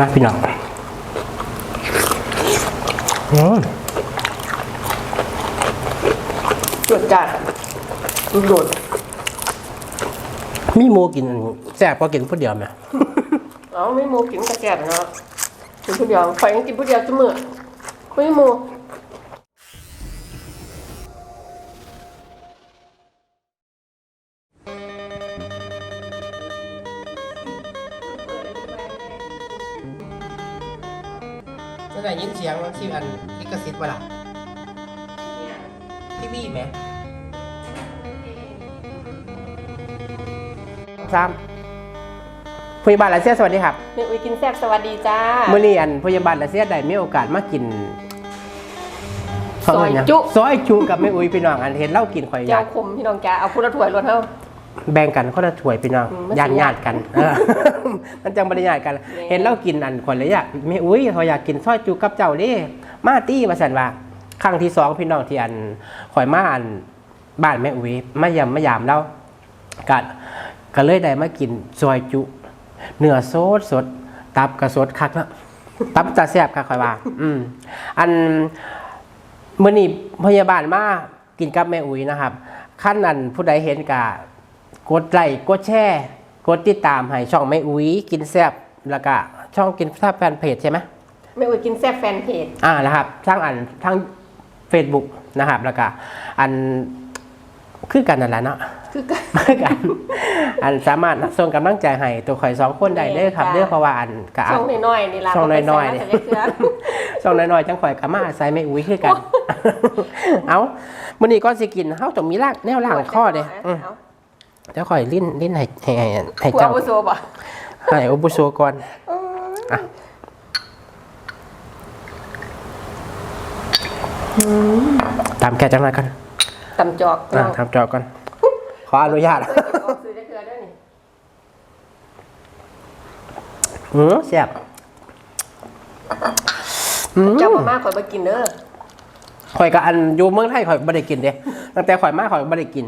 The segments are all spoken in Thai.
นะพี่น้องอืมจวดจัดลูกโดดมีหมูกินแซ่บก็กินผู้เดียวไหม เอาไม่โมกินกระแกบเนาะกินผู้เดียวไฟยังกินผู้เดียวเสมอไม่โม จะได้ยินเสียงที่อันลิขสิทธิ์เวลาทีวีไหมสามพยาบาลรัสเซียสวัสดีครับแม่อุ้ยกินแซ่บสวัสดีจ้าเมื่อนี้อันพยาบาลรัสเซียได้มีโอกาสมากินซอยจุซอยจุกับแม่อุ้ยพี่น้องอันเห็นเล่ากินข่อยอากเจ้ายคมพี่น้องจ้าเอาพูดละถ้วยรวดเท่า แบ่งกันคนละถ้วยพี่น้องอืมมันญาติสิญาติกันเออ มันจังบริญาติกัน เห็นเล่ากินอันข่อยเลยอยากแม่อุ้ยเขาอยากกินซอยจุกับเจ้าเดิมาตี้มาสันว่าครั้งที่สองพี่น้องที่อันข่อยมาอันบ้านแม่อุ้ยมายำมายามเราก็ก็เลยได้มากินซอยจุ เนื้อสดสดตับกระสดคักเนาะตับจะแซ่บคักข่อยว่า อืมอันมื่อนี้พยาบาลมากินกับแม่อุ้ยนะครับขั้นนั้นผู้ใดเห็นกะ กดไลค์กดแชร์กดติดตามให้ช่องแม่อุ้ยกินแซ่บแล้วก็ช่องกินแซ่บแฟนเพจใช่ไหมแม่อุ้ยกินแซ่บแฟนเพจอ่านะครับทั้งอันทั้ง Facebook นะครับ แล้วก็อันคือกันนั่นแหละเนาะคือกันคือกัน อันสามารถส่งกำลังใจให้ตัวข่อยสองคนได้เด้อครับจ้ะเด้อเพราะว่าอันกะช่องน้อยๆนี่ล่ะช่องน้อยๆเนี่เนี่ยยเพื่อนช่องน้อยๆจังข่อยกะมาอาศัยไม่อุ้ยคือกัน เอามื้อนี้ก่อนสิกินเฮาต้องมีล่างแนวล่างข้อเด้อืม เอาเดี๋ยวข่อยลิ้นลิ้นให้ให้ให้ให้ผู้เจ้าอาวุโสบ่ให้อุบุโซก่อนอะตามแกจังไรกันตำจอกอะทำจอก่อนขออนุญาตเอ้ยเก็บออกซื้อได้เทื่อด้วยนี่อืมแซ่บอืม เจ้ามาม่าข่อยบ่กินเด้อข่อยกับอันอยู่เมืองไทยข่อยไม่ได้กินเด้ตั้งแต่ข่อยมาข่อยไม่ได้กิน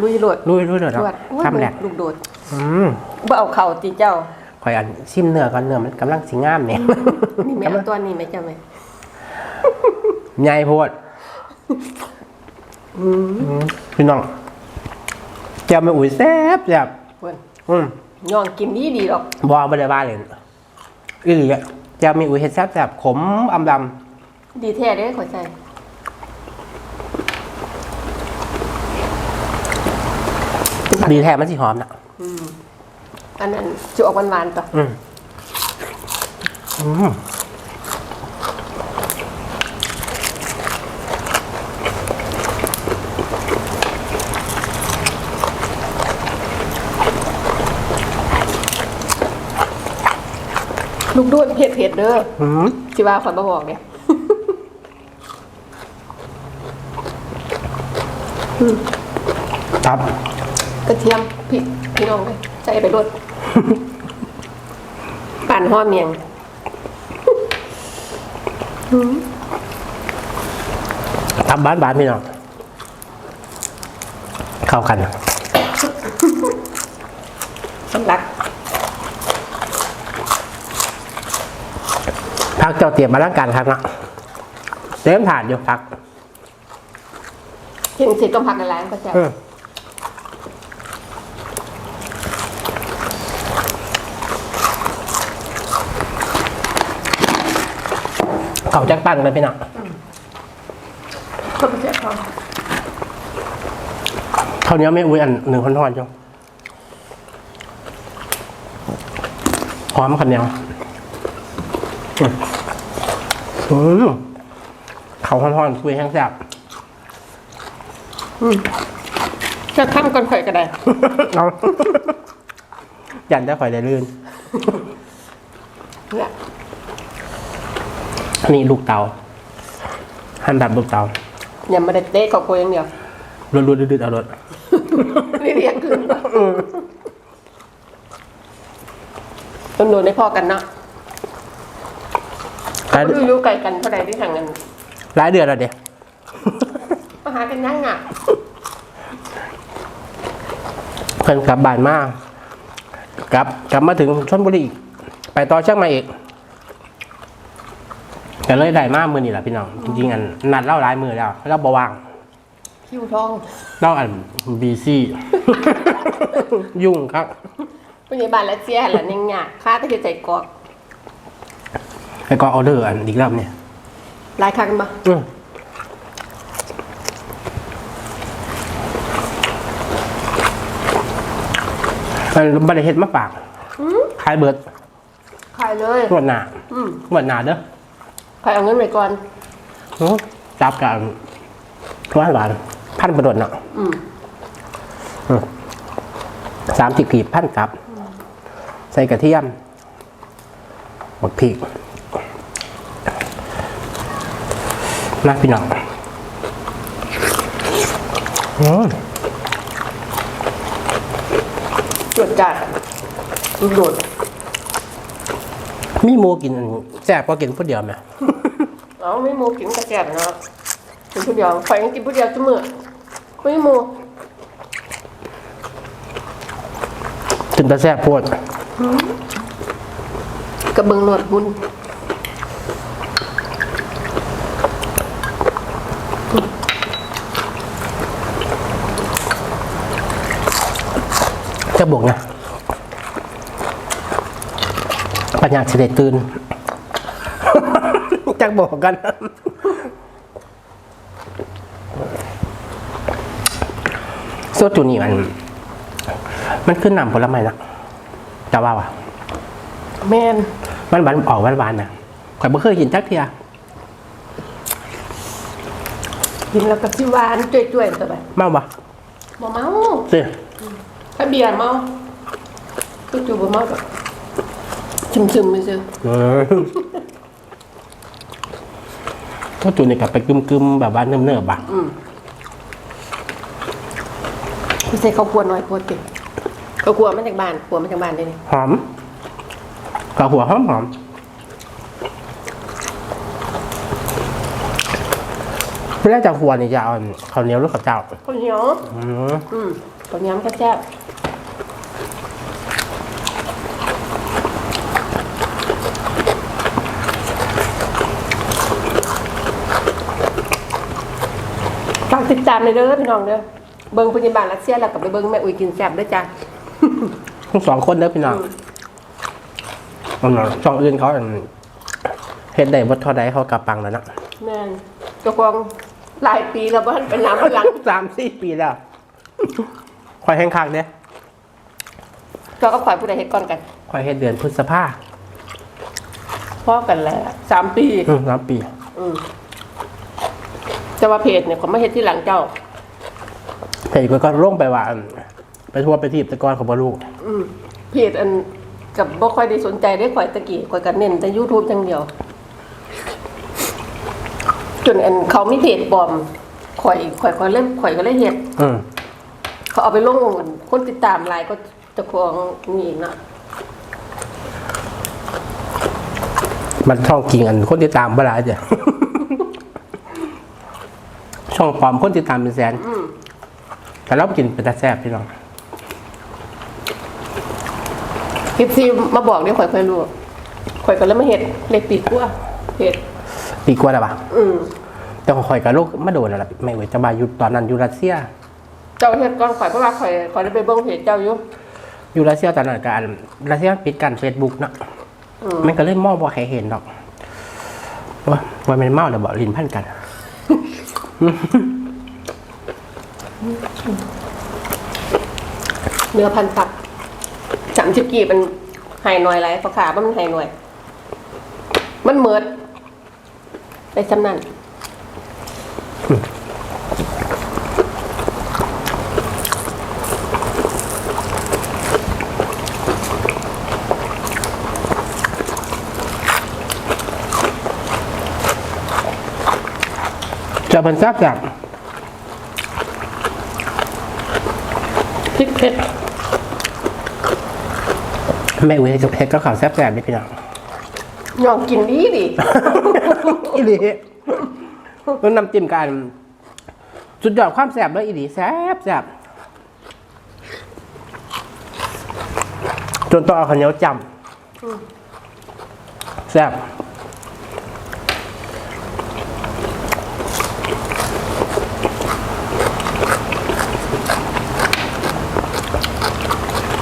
ลุยโลดรู้รู้เด้อรวดทำแหลกลูกโดดอืมบ่เอาเข่าติเจ้า ข่อยอันชิมเนื้อก่อนเนื้อมันกำลังสิงามเนี่ย นี่แม่เอาตัวนี้ไหมเจ้าไหมใหญ่โพดอืมพี่น้องแก้วไม่อุ่ยแซ่บแซ่บเพิ่นอืม ย่องกินดีดีๆดอกบอไม่ได้บ้าเลยอีหลีอะแก้วไม่อุ่ยเฮ็ดแซ่บแซ่บขมอำดดีแท้เด้อข่อยใส่ ดีแท้มันสิหอมนะอันนั้นจะออกหวานๆต่ออืมอืมลูกโดดเผ็ดเผ็ดๆเด้ออืมสิว่าข่อยบ่บอกเด้ครับ กระเทียมพริกพี่น้องเลยใส่ไปรดปั่นหอมเมียงตับบ้านบ้านพี่น้องเข้ากันสำลักพักเจ้าเตรียมมาร่างการครับนะเต็มถาดอยู่พักเห็นเสร็จก็พักในร้านก็จะ เขาจักตั้งเลยพี่น้องก็ไปเสียพอเท่านี้ไม่อุ้ยอันหนึ่งคนทอดจ้ะหอมขันเหนียวอืมอืมเขาทอดๆคุยแห้งแซ่บจะทำก่อนข่อยก็ได้ เอายันได้ข่อยได้ลื่นเนี่ย อันนี้ลูกเตาหั่นแบบลูกเตายังไม่ได้เตะขอบโคอย่างเดียวรุดๆดืดๆเอารถนี่เรียงคืนต้นนูนได้พอกันเนาะหลายดูอยู่ไกลกันเท่าใดที่ทางเงินหลายเดือนแล้วเดียมาหากันยังอะเพิ่นกลับบ้านมากลับกลับมาถึงชนบุรีอีกไปต่อเชียงใหม่อีก แต่เลยได้มากมือนี่แหละพี่น้อง จริงๆอันนัดเล่าหลายมือแล้วเราบวางคิวทองเล่าอันบีซียุ่งครับผู้ใหญ่บ้านและเสียหละนิ่งหยาค่าก็จะใจกอกไอ้ก็ออเดอร์อันอีกรอบเนี่ยหลายครั้งมาอืมมันบริเฮ็ดมาฝากขายเบิร์ดขายเลยงวดหนาอืมงวดหนาเด้อ ขายเอาเงินไปก่อนอื้อจับกันหวานหวานพันประดดเนาะอืมสามสิบกีบพันกับ ใส่กระเทียมหมดพริกนะพี่น้องอืมจวดจัดลูกโดด มีหมูกินอันแซ่บก็กินผู้เดียวไหมเอาไม่หมูกินกระแจบเนาะกินผู้เดียวข่อยยังกินผู้เดียวเสมอไม่หมูถึงจะแซ่บโพดกระเบิงหนวดหุ่นจะบวกนะ ปัญญาเสด็จตื่นจะบอกกัน โซจูนี่มัน มันขึ้นนำผลไม้นะจะว่าว่ะแมนมันหวานออกหวานหวานๆนะข่อยบ่เคยกินจักเทียกินแล้วก็สิหวานจ่วยๆตัวไปเมาบ่บ่เมาสิถ้าเบียร์เมาก็จูบ่เมาแบบ ซึมๆไปซื้อเออโซจูนี่กับไปกึมๆแบบว่าเนิ่มๆบ่ะอืมพี่ใส่ข้าวคั่วน้อยโพดติข้าวคั่วมาจากบ้านคั่วมาจากบ้านได้นี่หอมกับหัวหอมหอมเวลาจากหัวนี่จะเอาข้าวเหนียวหรือข้าวเจ้าข้าวเหนียวอืมอืมข้าวเหนียวมันก็แซ่บ ติดตามเลยเด้อพี่น้องเด้อเบิ่งพยาบาลรัสเซียแล้วก็ไปเบิ่งแม่อุ้ยกินแซ่บเด้อจ้าทั้งสองคนเด้อพี่น้องอันนั้นช่องอื่นเขาอันเฮ็ดได้บ่เท่าใดเขากลับปังแล้วนะแม่นเจ้าของหลายปีแล้วบ่ทันเป็นน้ำหลังสามสี่ปีแล้วข่อยแห้งคักเด้เจ้าก็ข่อยผู้ใดเฮ็ดก่อนกันข่อยเฮ็ดเดือนพฤษภาพ่อกันแหละสามปีอืมสามปี อืม แต่ว่าเพจเนี่ยเขามาเฮ็ดที่หลังเจ้าแต่อีกก็ลงไปว่าอันไปทัวร์ไปทีบแตะกอนเขาบ่รู้อืมเพจอันกับบ่ค่อยได้สนใจได้ข่อยตะกี้ข่อยก็เน้นแต่ YouTube อย่างเดียว จนอันเขามีเพจปลอมข่อยข่อยข่อยเล่นข่อยก็เลยเฮ็ดอืมเขาเอาไปลงคนติดตามหลายก็เจะของมีอีกเนาะมันช่องจริงอันคนติดตามบ่หลายจ้ะช่ องปลอมคนติดตามเป็นแสน อืมแต่เรากินเป็นตาแซ่บพี่น้องคลิปที่มาบอกเนี่ยข่อยค่อยรู้ข่อยก็เลยมาเฮ็ดเล็กปีกว่าเฮ็ดปีกว่าแล้วปะอืมแต่ของข่อยกับลูกมาโดนแล้วล่ะไม่เว้ยจะบาอยู่ตอนนั้นอยู่รัสเซีย เจ้าเฮ็ดก่อนข่อยเพราะว่าข่อยข่อยได้ไปเบิ่งเพจเจ้าอยู่ อยู่รัสเซียตอนนั้นกันรัสเซียปิดกันเฟซบุ๊กเนาะอืม มันก็เลยมองว่าใครเห็นดอกว่าว่ามันเมาเดี๋ยวบอกลินพันกัน เนื้อพันตับสามสิบกี้มันหายหน่อยไรปลาขามันหายหน่อย มันเหมือดไปจำนั่น จะเป็นทราบจากพริกเผ็ดแม่เว้ยกับเพชรก็ข่าวแซ่บแซ่บนี่พี่น้องยองกินดีดิอีหลีต้องนำจิ้มกันสุดยอดความแซ่บเลยอีหลีแซ่บแซ่บจนต้องเอาข้าวเหนียวจแซ่บ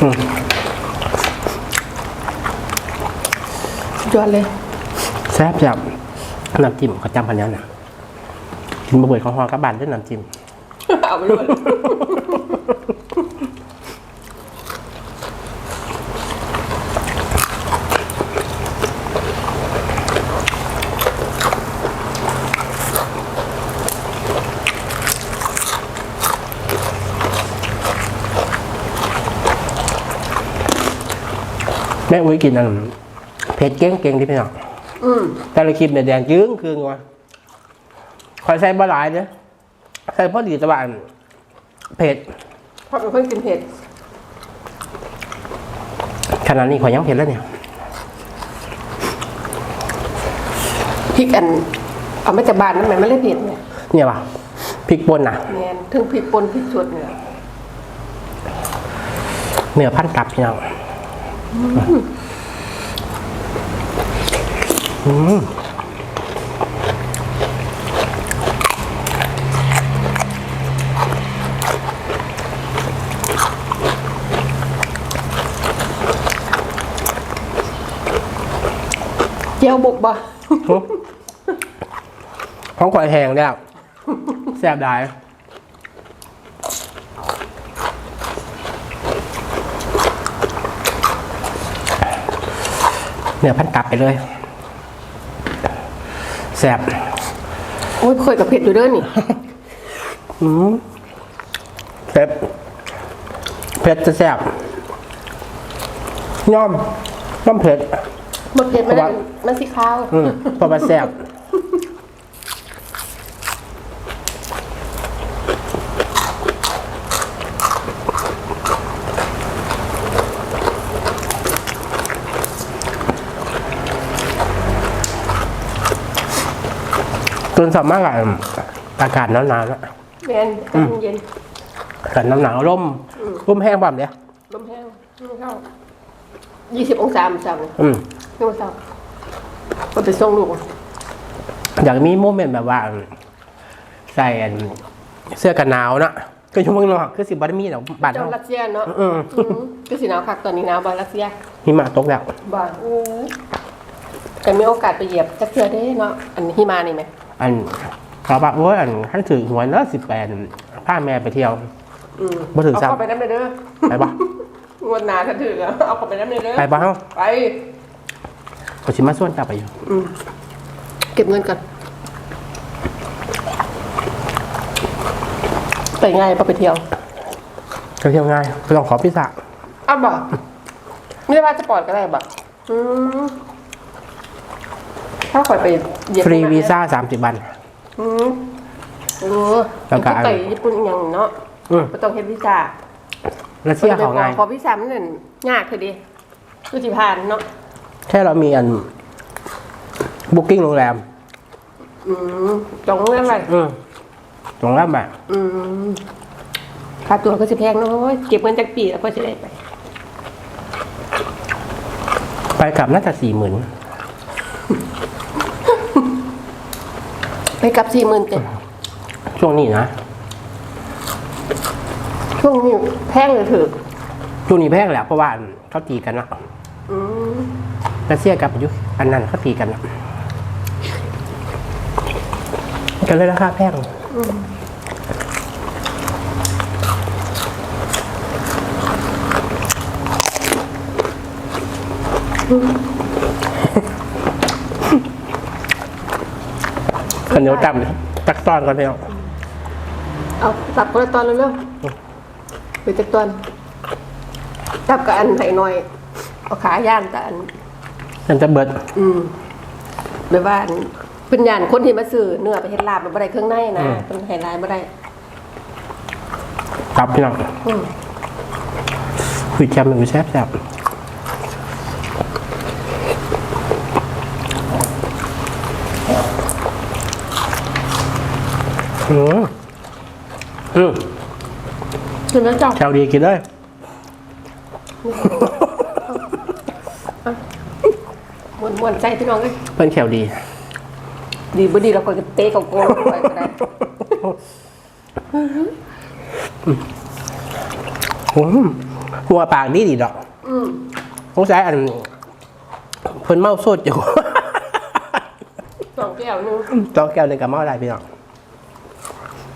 สุดยอดเลย แซ่บจับน้ำจิ้มเขาจำพันนี้นะกินบะเบิดของฮอกระบานด้วยน้ำจิ้ม เอาไปเลย แม่อุ้ยกินอันเผ็ดเก่งเก่งๆที่พี่น้องอืมแต่ละคลิปเนี่ยแดงจึ้งคืนวะคอยใส่บะหลายเนี่ยใส่พอดีแตะวันเผ็ดเพราะเป็นคนกินเผ็ดขนาดนี้ขอยยังเผ็ดแล้วเนี่ยพริกอันเอามาจากบ้านนั่นมันไม่ได้เผ็ดเนี่ยเนี่ยป่ะพริกป่นนะแมนถึงพริกป่นพริกสดเนี่ยเนื้อพันตับพี่น้อง อืมเจียวบกบ่ของข่อยแห้งแล้วแซ่บได้ เนื้อพันตับไปเลยแซ่บโอ้ยเคยกับเผ็ดอยู่เด้อนี่อืมเผ็ดเผ็ดจะแซ่บย่อมย่อมเผ็ดหมดเผ็ดมันเพราะว่ามันสีขาว อืมเพราะว่าแซ่บ ตื่นสามารถกับอากาศหนาวๆแล้วแมนเย็นอากาศหนาวๆร่มร่มแห้งแบบเนี้ยลมแห้งลมเข้ายี่สิบองศามันจังอืมนี่มันจังมันไปส่งลูกอยากมีโมเมนต์แบบว่า ใส่อันเสื้อกันหนาวนะก็อยุ่งเมืองนอกคือสิบัตมีเนาะบ้านเจ้าเรารัสเซียเนาะอืมอืมก็สีหนาวคักตอนนี้หนาวบารัสเซียหิมะตกแล้วบ้าโอ้ยแต่มีโอกาสไปเหยียบจักเทือได้เนาะอันหิมานี่ไหม อันเขาบอกว่าอันท่านถือหวยเนาะสิบแปดพาแม่ไปเที่ยวอืมบ่ถึงเอาซ้ำเข้าไปน้ำเลยเด้อไปปะงวดหนาถ้าถือแล้วเอาเข้าไปน้ำเลยเด้อไปปะเฮ้าไปเขาชิมาส่วนจับไปอยู่อืมเก็บเงินก่อนไปไงพอไปเที่ยวก็เที่ยวง่ายไปลองขอพิซซ่าอ้าวบ่ไม่ได้ว่าจะปลอดก็ได้บ่อืม ถ้าข่อยไปเหยียบฟรีหิมะวีซ่าสามสิบวัน อืมโอ้แล้วก็ ไปญี่ปุ่นอหย่างเนาะอืมไม่ต้องเฮ็ดวีซ่ารัสเซียเขาง่ายพอวีซ่ามันนั่นยากคือดิคือสิผ่านเนาะแค่เรามีอันบุ๊กิ้งโรงแรมอืมจองเรื่องอะไรอืมโรงแรมแบบอืมค่าตัวก็สิแพงเนาะโอ้ยเก็บเงินจากปีแล้วก็จะได้ไป ไปกลับน่าจะสี่หมื่น ไปกลับสี่หมื่นเจ็ดช่วงนี้นะ ช่วงนี้แพงเลยถือช่วงนี้แพงแหละเพราะว่าเขาตีกันนะอืมรัสเซียกับยุคอันนั้นเขาตีกันนะกันเลยราคาแพงขัน เหนียวจำตักตอนก่อนเถอะเอาตับคนละตอนเร็วๆไปจากตอนตับกับอันไห่หน่อยเอาขาย่างแต่อันมันจะเบิด อืมแบบว่าอันเป็นยานคนที่มาซื้อเนื้อไปเฮ็ดลาบมันบ่ได้เครื่องในนะเป็นไฮไลท์บ่ได้ตับพี่น้องอืมคุยแจมมันแซ่บแซ่บ อืมอืมกินแล้วจ้ะแถวดีกินเลยม้วนม้วนๆใจพี่น้องเอ้ยเพิ่นแขวดี ดีบ่ดีเราก็เตะกับโกนไปก็ได้อืมหัวปากดีดีดอกอืมสงสัยอันเพิ่นเมาโซดอยู่ สองแก้วหนึง จองแก้วหนึงกับเมาได้พี่น้อง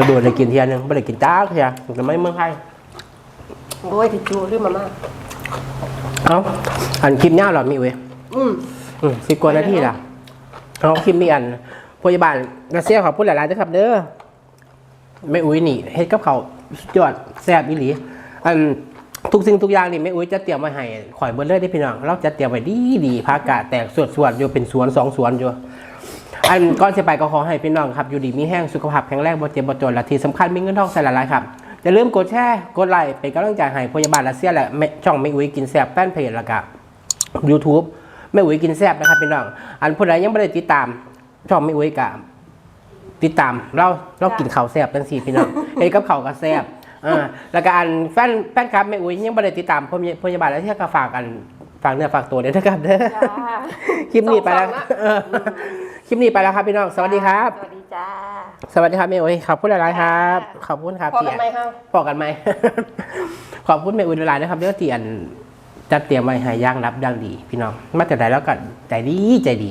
เดี๋ยวโดนได้กินเทียนึงไม่ได้กินจ้าเทียแต่ไม่เมืองไทยโอ้ยทิชชูหรือมาม่าเอ้าอันคลิปเนี้ยเหรอมีเว้ยอืมอืมสิบกว่านาทีละเอาคลิปมีอันพยาบาลรัสเซียขอบพูดหลายๆนะครับ เด้อไม่อุ้ยนี่เฮ็ดกับเขาวสุดยอดแซ่บอีหลีอันทุกสิ่งทุกอย่างนี่แม่อุ้ยจะเตรียมไว้ให้ข่อยเบิดเลยได้อพี่น้องเราจะเตรียมไว้ดีดีๆพากาแตกสวดสวดๆอยู่เป็นสวนสองสวนอยู่ อันก่อนจะไปก็ขอให้พี่น้องครับอยู่ดีมีแห้งสุขภาพแข็งแรงบ่เจ็บบ่จนและที่สำคัญมีเงินทองใส่หลายๆครับอย่าลืมกดแชร์กดไลค์เป็นกำลังใจให้พยาบาลรัสเซียและแม่ช่องแม่อุ้ยกินแซ่บแฟนเพจแล้วก็ YouTube แม่อุ้ยกินแซ่บนะครับพี่น้องอันผู้ใดยังไม่ได้ติดตามช่องแม่อุ้ยกับติดตามเราเรากินข้าวแซ่บทั้งสี่พี่น้องเฮ้ยกับข้าวก็แซ่บอ่าแล้วก็อันแฟนแฟนครับแม่อุ้ยยังไม่ได้ติดตามพยพยาบาลแล้วที่ก็ฝากกันฝากเนื้อฝากตัวเด้อนะครับเด้อจ้าคลิปนี้ไปแล้ว สองๆนะเออคลิปนี้ไปแล้วครับพี่น้อง สวัสดีครับ สวัสดีจ้า สวัสดีครับแม่อุ้ยขอบคุณหลายๆครับ ขอบคุณครับพอที่กันไหมครับพอกันไหมขอบคุณแม่อุ้ยหลายๆนะครับเรื่องที่อันจัดเตรียมไว้ให้ย่างรับย่างดี พี่น้อง มาแต่ไหนแล้วก็ใจดีใจดี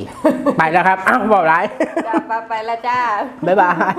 ไปแล้วครับ อ้าวบอกไรจ้าไปไปแล้วจ้า บ๊ายบาย